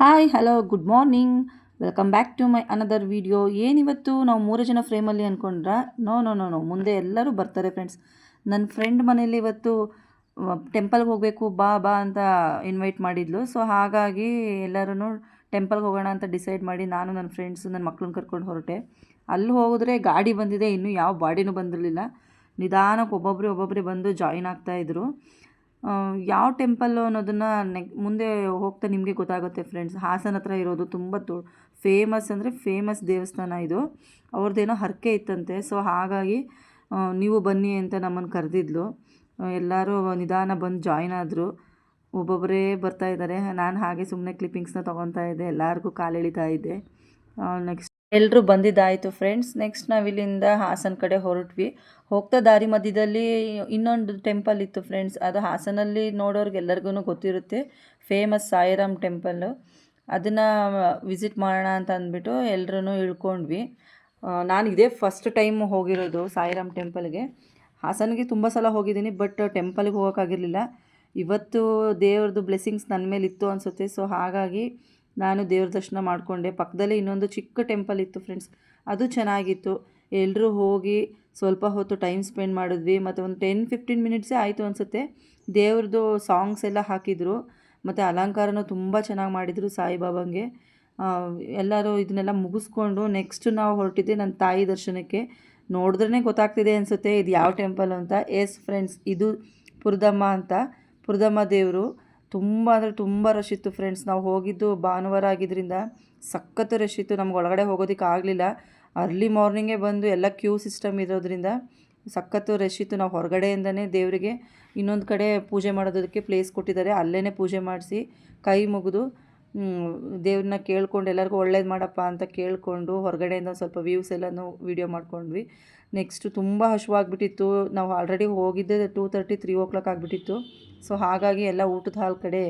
Hi hello good morning welcome back to my another video ಏನಿವತ್ತು ನಾವು ಮೂರು ಜನ ಫ್ರೇಮಲ್ಲಿ ಅಂದ್ಕೊಂಡ್ರ ನೋ ನೋ ನೋ ನೋ ಮುಂದೆ ಎಲ್ಲರೂ ಬರ್ತಾರೆ ಫ್ರೆಂಡ್ಸ್ ನನ್ನ ಫ್ರೆಂಡ್ ಮನೇಲಿ ಇವತ್ತು ಟೆಂಪಲ್ಗೆ ಹೋಗಬೇಕು, ಬಾ ಬಾ ಅಂತ ಇನ್ವೈಟ್ ಮಾಡಿದ್ಲು. ಸೊ ಹಾಗಾಗಿ ಎಲ್ಲರೂ ಟೆಂಪಲ್ಗೆ ಹೋಗೋಣ ಅಂತ ಡಿಸೈಡ್ ಮಾಡಿ ನಾನು ನನ್ನ ಫ್ರೆಂಡ್ಸು ನನ್ನ ಮಕ್ಕಳನ್ನ ಕರ್ಕೊಂಡು ಹೊರಟೆ. ಅಲ್ಲಿ ಹೋಗಿದ್ರೆ ಗಾಡಿ ಬಂದಿದೆ, ಇನ್ನೂ ಯಾವ ಬಾಡಿನೂ ಬಂದಿರಲಿಲ್ಲ. ನಿಧಾನಕ್ಕೆ ಒಬ್ಬೊಬ್ಬರೇ ಒಬ್ಬೊಬ್ಬರೇ ಬಂದು ಜಾಯಿನ್ ಆಗ್ತಾಯಿದ್ರು ಯಾವ ಟೆಂಪಲ್ಲು ಅನ್ನೋದನ್ನು ನೆಕ್ ಮುಂದೆ ಹೋಗ್ತಾ ನಿಮಗೆ ಗೊತ್ತಾಗುತ್ತೆ ಫ್ರೆಂಡ್ಸ್ ಹಾಸನ ಹತ್ರ ಇರೋದು ತುಂಬ ತು ಫೇಮಸ್ ಅಂದರೆ ಫೇಮಸ್ ದೇವಸ್ಥಾನ ಇದು. ಅವ್ರದ್ದೇನೋ ಹರಕೆ ಇತ್ತಂತೆ. ಸೊ ಹಾಗಾಗಿ ನೀವು ಬನ್ನಿ ಅಂತ ನಮ್ಮನ್ನು ಕರೆದಿದ್ಲು. ಎಲ್ಲರೂ ನಿಧಾನ ಬಂದು ಜಾಯಿನ್ ಆದರು. ಒಬ್ಬೊಬ್ಬರೇ ಬರ್ತಾ ಇದ್ದಾರೆ ನಾನು ಹಾಗೆ ಸುಮ್ಮನೆ ಕ್ಲಿಪ್ಪಿಂಗ್ಸ್ನ ತೊಗೊತಾ ಇದ್ದೆ. ಎಲ್ಲರಿಗೂ ಕಾಲೆಳಿತಾ ಇದ್ದೆ. ನೆಕ್ಸ್ಟ್ ಎಲ್ಲರೂ ಬಂದಿದ್ದಾಯಿತು ಫ್ರೆಂಡ್ಸ್ ನೆಕ್ಸ್ಟ್ ನಾವಿಲ್ಲಿಂದ ಹಾಸನ ಕಡೆ ಹೊರಟ್ವಿ. ಹೋಗ್ತಾ ದಾರಿ ಮಧ್ಯದಲ್ಲಿ ಇನ್ನೊಂದು ಟೆಂಪಲ್ ಇತ್ತು ಫ್ರೆಂಡ್ಸ್ ಅದು ಹಾಸನಲ್ಲಿ ನೋಡೋರ್ಗೆಲ್ಲರಿಗೂ ಗೊತ್ತಿರುತ್ತೆ. ಫೇಮಸ್ ಸಾಯಿರಾಮ್ ಟೆಂಪಲ್ಲು ಅದನ್ನು ವಿಸಿಟ್ ಮಾಡೋಣ ಅಂತ ಅಂದ್ಬಿಟ್ಟು ಎಲ್ಲರೂ ಇಳ್ಕೊಂಡ್ವಿ. ನಾನು ಇದೇ ಫಸ್ಟ್ ಟೈಮ್ ಹೋಗಿರೋದು ಸಾಯಿರಾಮ್ ಟೆಂಪಲ್ಗೆ ಹಾಸನಿಗೆ ತುಂಬ ಸಲ ಹೋಗಿದ್ದೀನಿ ಬಟ್ ಟೆಂಪಲ್ಗೆ ಹೋಗೋಕ್ಕಾಗಿರಲಿಲ್ಲ. ಇವತ್ತು ದೇವ್ರದ್ದು ಬ್ಲೆಸ್ಸಿಂಗ್ಸ್ ನನ್ನ ಮೇಲೆ ಇತ್ತು ಅನಿಸುತ್ತೆ. ಸೊ ಹಾಗಾಗಿ ನಾನು ದೇವ್ರ ದರ್ಶನ ಮಾಡಿಕೊಂಡೆ. ಪಕ್ಕದಲ್ಲೇ ಇನ್ನೊಂದು ಚಿಕ್ಕ ಟೆಂಪಲ್ ಇತ್ತು ಫ್ರೆಂಡ್ಸ್ ಅದು ಚೆನ್ನಾಗಿತ್ತು. ಎಲ್ಲರೂ ಹೋಗಿ ಸ್ವಲ್ಪ ಹೊತ್ತು ಟೈಮ್ ಸ್ಪೆಂಡ್ ಮಾಡಿದ್ವಿ. ಮತ್ತು ಒಂದು ಟೆನ್ ಫಿಫ್ಟೀನ್ ಮಿನಿಟ್ಸೇ ಆಯಿತು ಅನಿಸುತ್ತೆ. ದೇವ್ರದ್ದು ಸಾಂಗ್ಸ್ ಎಲ್ಲ ಹಾಕಿದರು. ಮತ್ತು ಅಲಂಕಾರನೂ ತುಂಬ ಚೆನ್ನಾಗಿ ಮಾಡಿದರು ಸಾಯಿಬಾಬಂಗೆ. ಎಲ್ಲರೂ ಇದನ್ನೆಲ್ಲ ಮುಗಿಸ್ಕೊಂಡು ನೆಕ್ಸ್ಟ್ ನಾವು ಹೊರಟಿದ್ದೆ ನನ್ನ ತಾಯಿ ದರ್ಶನಕ್ಕೆ. ನೋಡಿದ್ರೇ ಗೊತ್ತಾಗ್ತಿದೆ ಅನಿಸುತ್ತೆ, ಇದು ಯಾವ ಟೆಂಪಲ್ ಅಂತ. ಎಸ್ ಫ್ರೆಂಡ್ಸ್ ಇದು ಪುರದಮ್ಮ ಅಂತ. ಪುರದಮ್ಮ ದೇವರು. ತುಂಬ ಅಂದರೆ ತುಂಬ ರಶ್ ಇತ್ತು ಫ್ರೆಂಡ್ಸ್ ನಾವು ಹೋಗಿದ್ದು ಭಾನುವಾರ ಆಗಿದ್ದರಿಂದ ಸಖತ್ತು ರಶ್ ಇತ್ತು. ನಮ್ಗೆ ಒಳಗಡೆ ಹೋಗೋದಕ್ಕೆ ಆಗಲಿಲ್ಲ. ಅರ್ಲಿ ಮಾರ್ನಿಂಗೇ ಬಂದು ಎಲ್ಲ ಕ್ಯೂ ಸಿಸ್ಟಮ್ ಇರೋದ್ರಿಂದ ಸಖತ್ತು ರಶ್ ಇತ್ತು. ನಾವು ಹೊರಗಡೆಯಿಂದನೇ ದೇವರಿಗೆ ಇನ್ನೊಂದು ಕಡೆ ಪೂಜೆ ಮಾಡೋದಕ್ಕೆ ಪ್ಲೇಸ್ ಕೊಟ್ಟಿದ್ದಾರೆ. ಅಲ್ಲೇ ಪೂಜೆ ಮಾಡಿಸಿ ಕೈ ಮುಗಿದು ದೇವ್ರನ್ನ ಕೇಳ್ಕೊಂಡು ಎಲ್ಲರಿಗೂ ಒಳ್ಳೇದು ಮಾಡಪ್ಪ ಅಂತ ಕೇಳಿಕೊಂಡು ಹೊರಗಡೆಯಿಂದ ಸ್ವಲ್ಪ ವ್ಯೂಸ್ ಎಲ್ಲನೂ ವೀಡಿಯೋ ಮಾಡ್ಕೊಂಡ್ವಿ. ನೆಕ್ಸ್ಟು ತುಂಬ ಹಶುವಾಗಿಬಿಟ್ಟಿತ್ತು. ನಾವು ಆಲ್ರೆಡಿ ಹೋಗಿದ್ದೆ two thirty three o'clock ಆಗಿಬಿಟ್ಟಿತ್ತು. ಸೊ ಹಾಗಾಗಿ ಎಲ್ಲ ಊಟದ ಹಾಲ್ ಕಡೆ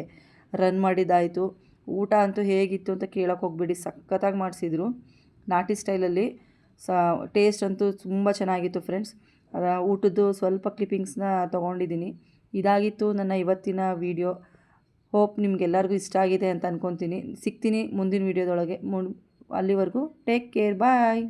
ರನ್ ಮಾಡಿದ್ದಾಯಿತು. ಊಟ ಅಂತೂ ಹೇಗಿತ್ತು ಅಂತ ಕೇಳೋಕೆ ಹೋಗ್ಬಿಡಿ. ಸಖತ್ತಾಗಿ ಮಾಡಿಸಿದ್ರು. ನಾಟಿ ಸ್ಟೈಲಲ್ಲಿ ಸ ಟೇಸ್ಟ್ ಅಂತೂ ತುಂಬ ಚೆನ್ನಾಗಿತ್ತು ಫ್ರೆಂಡ್ಸ್ ಊಟದ್ದು ಸ್ವಲ್ಪ ಕ್ಲಿಪ್ಪಿಂಗ್ಸ್ನ ತೊಗೊಂಡಿದ್ದೀನಿ ಇದಾಗಿತ್ತು ನನ್ನ ಇವತ್ತಿನ ವಿಡಿಯೋ ಹೋಪ್ ನಿಮಗೆಲ್ಲರಿಗೂ ಇಷ್ಟ ಆಗಿದೆ ಅಂತ ಅಂದ್ಕೊತೀನಿ ಸಿಗ್ತೀನಿ ಮುಂದಿನ ವೀಡಿಯೋದೊಳಗೆ ಮು ಅಲ್ಲಿವರೆಗೂ ಟೇಕ್ ಕೇರ್ ಬಾಯ್